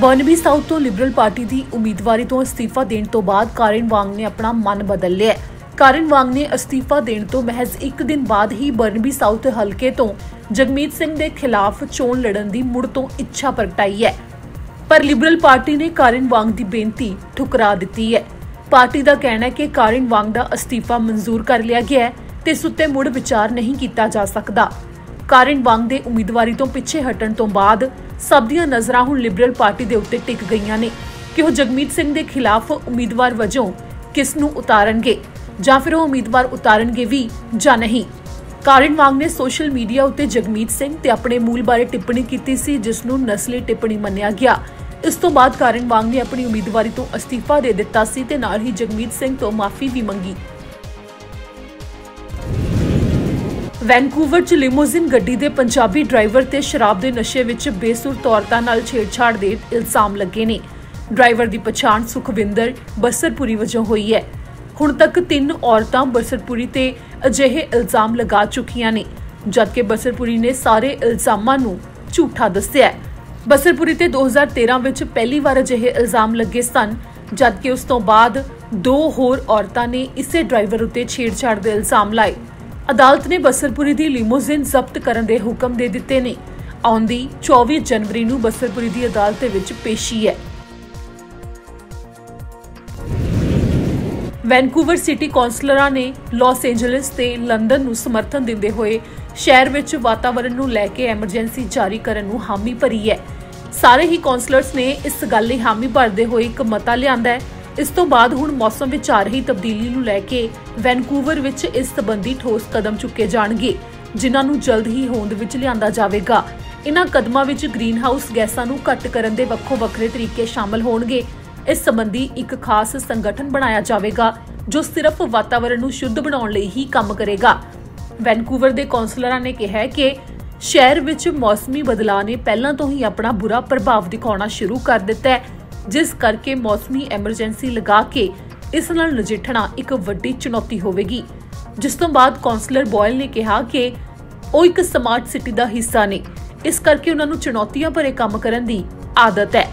Burnaby south ਤੋਂ Liberal party ਦੀ ਉਮੀਦਵਾਰੀ ਤੋਂ ਅਸਤੀਫਾ ਦੇਣ ਤੋਂ ਬਾਅਦ ਕਾਰਨ ਵਾਂਗ ਨੇ ਆਪਣਾ ਮਨ ਬਦਲ ਲਿਆ ਕਾਰਨ ਵਾਂਗ ਨੇ ਅਸਤੀਫਾ ਦੇਣ ਤੋਂ ਮਹਿਜ਼ ਇੱਕ ਦਿਨ ਬਾਅਦ ਹੀ ਬਰਨਬੀ ਸਾਊਥ ਹਲਕੇ ਤੋਂ ਜਗਮੀਤ ਸਿੰਘ ਦੇ ਖਿਲਾਫ ਚੋਣ ਲੜਨ ਦੀ ਮੁੜ ਤੋਂ ਇੱਛਾ ਪ੍ਰਗਟਾਈ ਹੈ। ਪਰ ਲਿਬਰਲ ਪਾਰਟੀ ਨੇ ਕਾਰਨ ਵਾਂਗ ਦੀ ਬੇਨਤੀ ਠੁਕਰਾ ਦਿੱਤੀ ਹੈ। ਪਾਰਟੀ ਦਾ ਕਹਿਣਾ ਹੈ ਕਿ ਕਾਰਨ ਵਾਂਗ ਦਾ ਅਸਤੀਫਾ ਮਨਜ਼ੂਰ ਕਰ ਲਿਆ ਗਿਆ ਹੈ ਤੇ ਇਸ ਉੱਤੇ ਮੁੜ ਵਿਚਾਰ ਨਹੀਂ ਕੀਤਾ ਜਾ ਸਕਦਾ। ਕਾਰਨ ਵਾਂਗ ਦੇ ਉਮੀਦਵਾਰੀ ਤੋਂ ਪਿੱਛੇ ਹਟਣ ਤੋਂ ਬਾਅਦ ਸਭ ਦੀਆਂ ਨਜ਼ਰਾਂ ਹੁਣ ਲਿਬਰਲ ਪਾਰਟੀ ਦੇ ਉੱਤੇ ਟਿਕ ਗਈਆਂ ਨੇ ਕਿ ਉਹ ਜਗਮੀਤ ਸਿੰਘ ਦੇ ਖਿਲਾਫ ਉਮੀਦਵਾਰ ਵਜੋਂ ਕਿਸ ਨੂੰ ਉਤਾਰਨਗੇ ਜਾਂ ਫਿਰ ਉਹ ਉਮੀਦਵਾਰ ਉਤਾਰਨਗੇ ਵੀ ਜਾਂ ਨਹੀਂ। ਕਾਰਨ ਵਾਂਗ ਨੇ ਸੋਸ਼ਲ ਮੀਡੀਆ ਉੱਤੇ ਜਗਮੀਤ ਸਿੰਘ ਤੇ ਆਪਣੇ ਮੂਲ ਬਾਰੇ ਟਿੱਪਣੀ ਕੀਤੀ ਸੀ, ਜਿਸ ਨੂੰ ਨਸਲੀ ਟਿੱਪਣੀ ਮੰਨਿਆ ਗਿਆ। ਇਸ ਤੋਂ ਬਾਅਦ ਕਾਰਨ ਵਾਂਗ ਨੇ ਆਪਣੀ ਉਮੀਦਵਾਰੀ ਤੋਂ ਅਸਤੀਫਾ ਦੇ ਦਿੱਤਾ ਸੀ ਤੇ ਨਾਲ ਹੀ ਜਗਮੀਤ ਸਿੰਘ ਤੋਂ ਮਾਫੀ ਵੀ ਮੰਗੀ। ਵੈਨਕੂਵਰ 'ਚ ਲਿਮੋਜ਼ਿਨ ਗੱਡੀ ਦੇ ਪੰਜਾਬੀ ਡਰਾਈਵਰ ਤੇ ਸ਼ਰਾਬ ਦੇ ਨਸ਼ੇ ਵਿੱਚ ਬੇਸੁਰਤ ਔਰਤਾਂ ਨਾਲ ਛੇੜਛਾੜ ਦੇ ਇਲਜ਼ਾਮ ਲੱਗੇ ਨੇ। ਡਰਾਈਵਰ ਦੀ ਪਛਾਣ ਸੁਖਵਿੰਦਰ ਬਸਰਪੁਰੀ ਵਜੋਂ ਹੋਈ ਹੈ। ਹੁਣ ਤੱਕ ਤਿੰਨ ਔਰਤਾਂ ਬਸਰਪੁਰੀ ਤੇ ਅਜਿਹੇ ਇਲਜ਼ਾਮ ਲਗਾ ਚੁੱਕੀਆਂ ਨੇ, ਜਦਕਿ ਬਸਰਪੁਰੀ ਨੇ ਸਾਰੇ ਇਲਜ਼ਾਮਾਂ ਨੂੰ ਝੂਠਾ ਦੱਸਿਆ ਬਸਰਪੁਰੀ ਤੇ 2013 ਵਿੱਚ ਪਹਿਲੀ ਵਾਰ ਅਜਿਹੇ ਇਲਜ਼ਾਮ ਲੱਗੇ ਸਨ, ਜਦਕਿ ਉਸ ਤੋਂ ਬਾਅਦ ਦੋ ਹੋਰ ਔਰਤਾਂ ਨੇ ਇਸੇ ਡਰਾਈਵਰ ਉੱਤੇ ਛੇੜਛਾੜ ਦੇ ਇਲਜ਼ਾਮ ਲਾਏ। ਅਦਾਲਤ ਨੇ ਬਸਰਪੁਰੀ ਦੀ ਲਿਮੋਜ਼ਿਨ ਜ਼ਬਤ ਕਰਨ ਦੇ ਹੁਕਮ ਦੇ ਦਿੱਤੇ ਨੇ। ਆਉਂਦੀ 24 ਜਨਵਰੀ ਨੂੰ ਬਸਰਪੁਰੀ ਦੀ ਅਦਾਲਤ ਵਿੱਚ ਪੇਸ਼ੀ ਹੈ। ਵੈਨਕੂਵਰ ਸਿਟੀ ਕੌਂਸਲਰਾਂ ਨੇ ਲਾਸ ਏਂਜਲਸ ਤੇ ਲੰਡਨ ਨੂੰ ਸਮਰਥਨ ਦਿੰਦੇ ਹੋਏ ਸ਼ਹਿਰ ਵਿੱਚ ਵਾਤਾਵਰਣ ਨੂੰ ਲੈ ਕੇ ਐਮਰਜੈਂਸੀ ਜਾਰੀ ਕਰਨ ਨੂੰ ਹਾਮੀ ਭਰੀ ਹੈ। ਸਾਰੇ ਹੀ ਕੌਂਸਲਰਸ ਨੇ ਇਸ ਗੱਲ ਲਈ ਹਾਮੀ ਭਰਦੇ ਹੋਏ ਇੱਕ ਮਤਾ ਲਿਆਂਦਾ ਹੈ ਇਸ ਤੋਂ ਬਾਅਦ ਹੁਣ ਮੌਸਮ ਵਿੱਚ ਆ ਰਹੀ ਤਬਦੀਲੀ ਨੂੰ ਲੈ ਕੇ ਵੈਨਕੂਵਰ ਵਿੱਚ ਇਸ ਸੰਬੰਧੀ ਠੋਸ ਕਦਮ ਚੁੱਕੇ ਜਾਣਗੇ, ਜਿਨ੍ਹਾਂ ਨੂੰ ਜਲਦ ਹੀ ਹੋਂਦ ਵਿੱਚ ਲਿਆਂਦਾ ਜਾਵੇਗਾ। ਇਨ੍ਹਾਂ ਕਦਮਾਂ ਵਿੱਚ ਗ੍ਰੀਨਹਾਊਸ ਗੈਸਾਂ ਨੂੰ ਘੱਟ ਕਰਨ ਦੇ ਵੱਖੋ ਵੱਖਰੇ ਤਰੀਕੇ ਸ਼ਾਮਲ ਹੋਣਗੇ। ਇਸ ਸੰਬੰਧੀ ਇੱਕ ਖਾਸ ਸੰਗਠਨ ਬਣਾਇਆ ਜਾਵੇਗਾ, ਜੋ ਸਿਰਫ ਵਾਤਾਵਰਣ ਨੂੰ ਸ਼ੁੱਧ ਬਣਾਉਣ ਲਈ ਹੀ ਕੰਮ ਕਰੇਗਾ। ਵੈਨਕੂਵਰ ਦੇ ਕੌਂਸਲਰਾਂ ਨੇ ਕਿਹਾ ਕਿ ਸ਼ਹਿਰ ਵਿੱਚ ਮੌਸਮੀ ਬਦਲਾਅ ਨੇ ਪਹਿਲਾਂ ਤੋਂ ਹੀ ਆਪਣਾ ਬੁਰਾ ਪ੍ਰਭਾਵ ਦਿਖਾਉਣਾ ਸ਼ੁਰੂ ਕਰ ਦਿੱਤਾ ਹੈ। ਜਿਸ ਕਰਕੇ ਮੌਸਮੀ ਐਮਰਜੈਂਸੀ ਲਗਾ ਕੇ ਇਸ ਨਾਲ ਨਜਿੱਠਣਾ ਇੱਕ ਵੱਡੀ ਚੁਣੌਤੀ ਹੋਵੇਗੀ। ਜਿਸ ਤੋਂ ਬਾਅਦ ਕੌਂਸਲਰ ਬੋਇਲ ਨੇ ਕਿਹਾ ਕਿ ਉਹ ਇੱਕ ਸਮਾਰਟ ਸਿਟੀ ਦਾ ਹਿੱਸਾ ਨੇ। ਇਸ ਕਰਕੇ ਉਹਨਾਂ ਨੂੰ ਚੁਣੌਤੀਆਂ ਭਰੇ ਕੰਮ ਕਰਨ ਦੀ ਆਦਤ ਹੈ।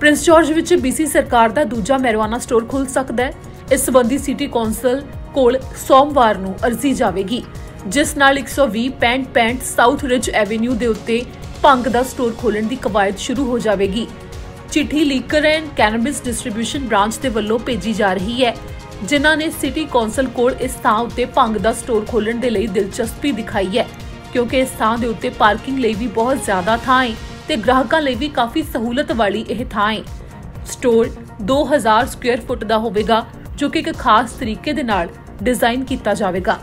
ਪ੍ਰਿੰਸ ਜਾਰਜ ਵਿੱਚ ਬੀਸੀ ਸਰਕਾਰ ਦਾ ਦੂਜਾ ਮੈਰਵਾਨਾ ਸਟੋਰ ਖੁੱਲ ਸਕਦਾ ਹੈ। ਇਸ ਸੰਬੰਧੀ ਸਿਟੀ ਕੌਂਸਲ ਕੋਲ ਸੋਮਵਾਰ ਨੂੰ ਅਰਜ਼ੀ ਜਾਵੇਗੀ, ਜਿਸ ਨਾਲ 120 ਪੈਂਟ ਪੈਂਟ ਸਾਊਥ ਰਿਜ ਐਵੇਨਿਊ ਦੇ ਉੱਤੇ ਭੰਗ ਦਾ ਸਟੋਰ ਖੋਲਣ ਦੀ ਕਵਾਇਦ ਸ਼ੁਰੂ ਹੋ ਜਾਵੇਗੀ। ਚਿੱਠੀ liquor and cannabis distribution branch ਦੇ ਵੱਲੋਂ ਭੇਜੀ ਜਾ ਰਹੀ ਹੈ, ਜਿਨ੍ਹਾਂ ਨੇ ਸਿਟੀ ਕੌਂਸਲ ਕੋਲ ਇਸ ਥਾਂ ਉੱਤੇ ਭੰਗ ਦਾ ਸਟੋਰ ਖੋਲਣ ਦੇ ਲਈ ਦਿਲਚਸਪੀ ਦਿਖਾਈ ਹੈ, ਕਿਉਂਕਿ ਇਸ ਥਾਂ ਦੇ ਉੱਤੇ ਪਾਰਕਿੰਗ ਲਈ ਵੀ ਬਹੁਤ ਜ਼ਿਆਦਾ ਥਾਂ ਹੈ ਤੇ ਗ੍ਰਾਹਕਾਂ ਲਈ ਵੀ ਕਾਫੀ ਸਹੂਲਤ ਵਾਲੀ ਇਹ ਥਾਂ ਹੈ ਸਟੋਰ 2000 ਸਕੁਅਰ ਫੁੱਟ ਦਾ ਹੋਵੇਗਾ ਜੋ ਕਿ ਇੱਕ ਖਾਸ ਤਰੀਕੇ ਦੇ ਨਾਲ ਡਿਜ਼ਾਈਨ ਕੀਤਾ ਜਾਵੇਗਾ।